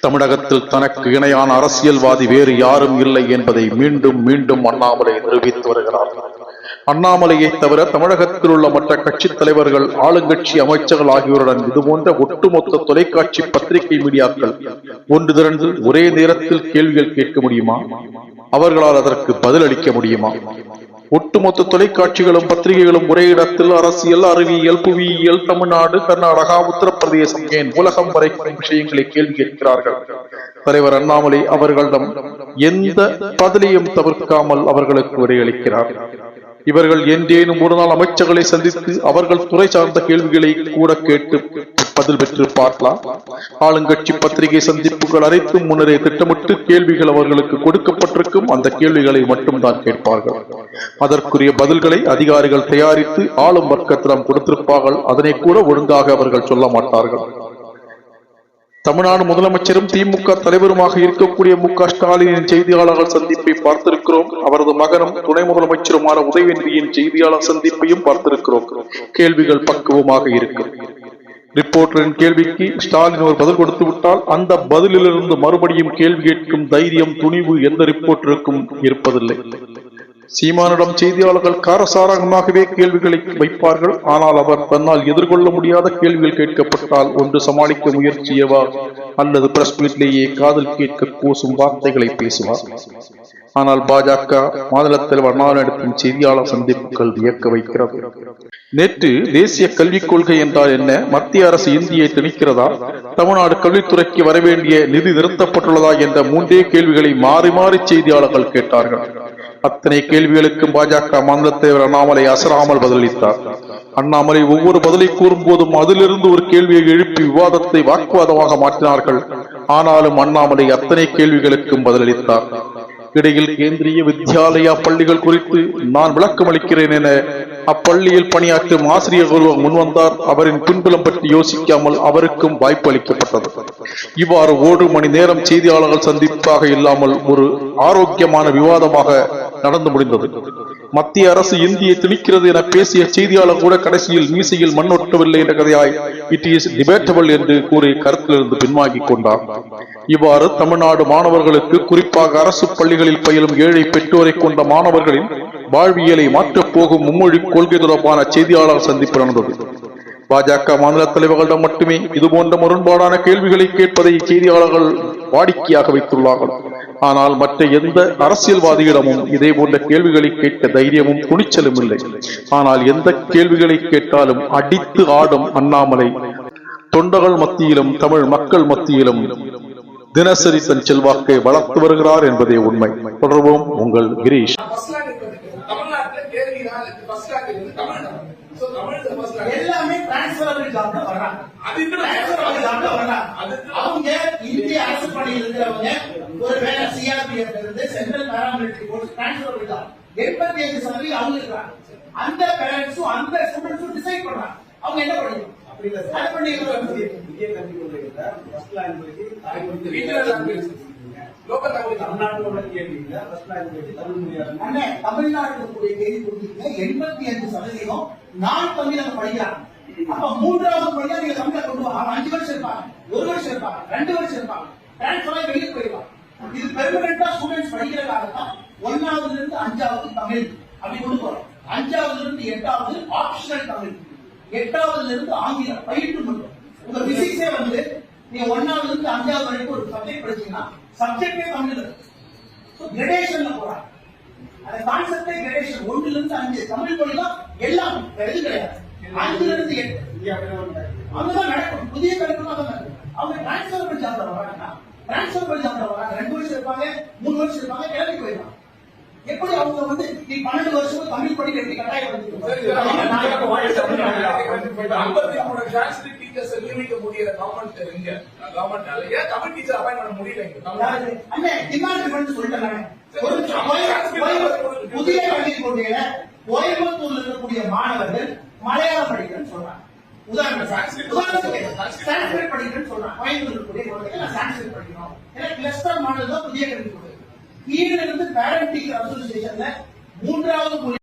தமிழகத்தில் தனக்கு இணையான அரசியல்வாதி வேறு யாரும் இல்லை என்பதை மீண்டும் மீண்டும் அண்ணாமலை நிரூபித்து வருகிறார். அண்ணாமலையை தவிர தமிழகத்தில் உள்ள மற்ற கட்சித் தலைவர்கள் ஆளுங்கட்சி அமைச்சர்கள் ஆகியோருடன் இதுபோன்ற ஒட்டுமொத்த தொலைக்காட்சி பத்திரிகை மீடியாக்கள் ஒன்று திரண்டு ஒரே நேரத்தில் கேள்விகள் கேட்க முடியுமா? அவர்களால் அதற்கு பதிலளிக்க முடியுமா? ஒட்டுமொத்த தொலைக்காட்சிகளும் பத்திரிகைகளும் ஒரே இடத்தில் அரசியல் அறிவியல் புவியியல் தமிழ்நாடு கர்நாடகா உத்தரப்பிரதேசம் ஏன் உலகம் வரைக்கும் விஷயங்களை கேள்வி கேட்கிறார்கள்? தலைவர் அண்ணாமலை அவர்களிடம் எந்த பதிலையும் தவிர்க்காமல் அவர்களுக்கு விடையளிக்கிறார் இவர்கள் என்றேனும் ஒரு நாள் அமைச்சர்களை சந்தித்து அவர்கள் துறை சார்ந்த கேள்விகளை கூட கேட்டு பதில் பெற்று பார்க்கலாம். ஆளுங்கட்சி பத்திரிகை சந்திப்புகள் அனைத்தும் முன்னரே திட்டமிட்டு கேள்விகள் அவர்களுக்கு கொடுக்கப்பட்டிருக்கும். அந்த கேள்விகளை மட்டும்தான் கேட்பார்கள். அதற்குரிய பதில்களை அதிகாரிகள் தயாரித்து ஆளும் வர்க்கத்திடம் கொடுத்திருப்பார்கள். அதனை கூட ஒழுங்காக அவர்கள் சொல்ல மாட்டார்கள். தமிழ்நாடு முதலமைச்சரும் திமுக தலைவருமாக இருக்கக்கூடிய மு க ஸ்டாலினின் செய்தியாளர்கள் சந்திப்பை பார்த்திருக்கிறோம். அவரது மகனும் துணை முதலமைச்சருமான உதயநிதியின் செய்தியாளர் சந்திப்பையும் பார்த்திருக்கிறோம். கேள்விகள் பக்குவமாக இருக்கும் ரிப்போர்ட்டரின் கேள்விக்கு ஸ்டாலின் ஒரு பதில் கொடுத்து விட்டால் அந்த பதிலிலிருந்து மறுபடியும் கேள்வி கேட்கும் தைரியம் துணிவு எந்த ரிப்போர்ட்டருக்கும் இருப்பதில்லை. சீமானிடம் செய்தியாளர்கள் காரசாரமாகவே கேள்விகளை வைப்பார்கள். ஆனால் அவர் தன்னால் எதிர்கொள்ள முடியாத கேள்விகள் கேட்கப்பட்டால் ஒன்று சமாளிக்க முயற்சியவா? அல்லது பிரஸ் மீட்லேயே காதல் கேட்க கூசும் வார்த்தைகளை பேசுவார் ஆனால் பாஜக மாநிலத்தில் தலைவர் செய்தியாளர் சந்திப்புகள் வியக்க வைக்கிறது. நேற்று தேசிய கல்விக் கொள்கை என்றால் என்ன? மத்திய அரசு இந்தியை திணிக்கிறதா? தமிழ்நாடு கல்வித்துறைக்கு வரவேண்டிய நிதி நிறுத்தப்பட்டுள்ளதா என்ற மூன்றே கேள்விகளை மாறி மாறி செய்தியாளர்கள் கேட்டார்கள். அத்தனை கேள்விகளுக்கும் பாஜக மாநில தலைவர் அண்ணாமலை அசராமல் பதிலளித்தார். அண்ணாமலை ஒவ்வொரு பதிலை கூறும் போதும் அதிலிருந்து ஒரு கேள்வியை எழுப்பி விவாதத்தை வாக்குவாதமாக மாற்றினார்கள். ஆனாலும் அண்ணாமலை அத்தனை கேள்விகளுக்கும் பதிலளித்தார். இடையில் கேந்திரிய வித்யாலயா பள்ளிகள் குறித்து நான் விளக்கம் அளிக்கிறேன் என அப்பள்ளியில் பணியாற்றும் ஆசிரியர் ஒருவர் முன்வந்தார். அவரின் பின்புலம் பற்றி யோசிக்காமல் அவருக்கும் வாய்ப்பு அளிக்கப்பட்டது. இவ்வாறு ஒரு மணி நேரம் செய்தியாளர்கள் சந்திப்பாக இல்லாமல் ஒரு ஆரோக்கியமான விவாதமாக நடந்து முடிந்தது. மத்திய அரசு இந்தியை திணிக்கிறது என பேசிய செய்தியாளர் கூட கடைசியில் மீசையில் மண்ணொட்டவில்லை என்ற கதையாய் இட் இஸ் டிபேட்டபிள் என்று கூறி கருத்திலிருந்து பின்வாங்கிக் கொண்டார். இவ்வாறு தமிழ்நாடு மாணவர்களுக்கு குறிப்பாக அரசு பள்ளிகளில் பயிலும் ஏழை பெற்றோரை கொண்ட மாணவர்களின் வாழ்வியலை மாற்றப் போகும் மும்மொழி கொள்கை தொடர்பான செய்தியாளர் சந்திப்பு நடந்தது. பாஜக மாநில தலைவர்களிடம் மட்டுமே இதுபோன்ற முரண்பாடான கேள்விகளை கேட்பதை செய்தியாளர்கள் வாடிக்கையாக வைத்துள்ளார்கள். ஆனால் மற்ற எந்த அரசியல்வாதியிடமும் இதே போன்ற கேள்விகளை கேட்க தைரியமும் துணிச்சலும் இல்லை. ஆனால் எந்த கேள்விகளை கேட்டாலும் அடித்து ஆடும் அண்ணாமலை. தொண்டர்கள் மத்தியிலும் தமிழ் மக்கள் மத்தியிலும் தினசரி தன் செல்வாக்கை வளர்த்து வருகிறார் என்பதே உண்மை. தொடர்வோம் உங்கள் கிரீஷ். எல்லாமே டிரான்ஸ்பரபிள் ஜாப்ல வர்றாங்க. அதுக்கு டிரான்ஸ்பரபிள் ஜாப்ல வர்றாங்க. அவங்க இந்திய அரசு பணியில் இருக்கிறவங்க ஒரு வேலை சிஆர்பிஎஃப் இருந்து central paramilitary force transferable job எண்பத்தி ஐந்து சதவீதம் அவங்க இருக்கிறாங்க. அந்த பேரண்ட்ஸும் அந்த ஸ்டூடெண்ட்ஸும் டிசைட் பண்றாங்க அவங்க என்ன படிக்கணும் அது பண்ணி இந்திய கல்விக் கொள்கையில ஃபர்ஸ்ட் லாங்குவேஜ் தாய்மொழி வீட்டுல லாங்குவேஜ் லோக்கல் லாங்குவேஜ் தமிழ்நாட்டோட கேள்வியில ஃபர்ஸ்ட் லாங்குவேஜ் தமிழ் தமிழ்நாட்டில் கேள்வி கொடுத்தீங்க. எண்பத்தி அஞ்சு சதவீதம் நான் தமிழ் அவங்க படிக்கிறாங்க. அப்ப மூன்றாவது மொழியா நீங்க தமிழை கொண்டு அஞ்சு வருஷம் இருப்பாங்க ஒரு வருஷம் இருப்பாங்க ரெண்டு வருஷம் இருப்பாங்க. டிரான்ஸ்பர் ஆகி வெளியே போயிடுவாங்க. இது பெர்மனண்டா ஸ்டூடெண்ட்ஸ் படிக்கிறதுக்காக தான் ஒன்னாவதுல இருந்து அஞ்சாவது தமிழ் அப்படி கொண்டு போறோம். அஞ்சாவதுல இருந்து எட்டாவது ஆப்ஷனல் தமிழ். எட்டாவதுல இருந்து ஆங்கிலம் பயிற்று மட்டும் உங்க பிசிக்ஸே வந்து நீங்க ஒன்னாவதுல இருந்து அஞ்சாவது வரைக்கும் ஒரு சப்ஜெக்ட் படிச்சீங்கன்னா சப்ஜெக்டே தமிழ். கிரடேஷன்ல போறாங்க. அந்த கான்செப்டே கிரடேஷன் ஒண்ணுல இருந்து அஞ்சு. தமிழ் மொழி தான் எல்லாம் எதுவும் கிடையாது. அஞ்சுல இருந்து எட்டு அங்கதான் நடக்கும். புதிய கருத்து தான் நடக்கும். அவங்க டிரான்ஸ்பர் பண்ணி சாப்பிட வராங்கன்னா டிரான்ஸ்பர் பண்ணி சாப்பிட வராங்க ரெண்டு வருஷம் இருப்பாங்க மூணு வருஷம் இருப்பாங்க கிளம்பி போயிடுவாங்க. எப்படி அவங்க வந்து நீ பன்னெண்டு வருஷம் தமிழ் படிக்க எப்படி டிரான்ஸ்லேட் டீச்சர்ஸ் நியமிக்க முடியல. கவர்மெண்ட் இங்க கவர்மெண்ட்னால ஏன் தமிழ் டீச்சர் அப்பாயின் பண்ண முடியல? அண்ணே டிமாண்ட் சொல்லிட்டேன் புதிய கல்விக் கொள்கையில கோயம்புத்தூர்ல இருக்கக்கூடிய மாணவர்கள் மலையாளம் படிக்கிறேன்னு சொல்றாங்க உதாரணம் உதாரணத்துக்கு மாடல் தான் புதிய கல்விக் கொள்கை கீழிருந்து பேரண்ட் டீச்சர் அசோசியேஷன்ல மூன்றாவது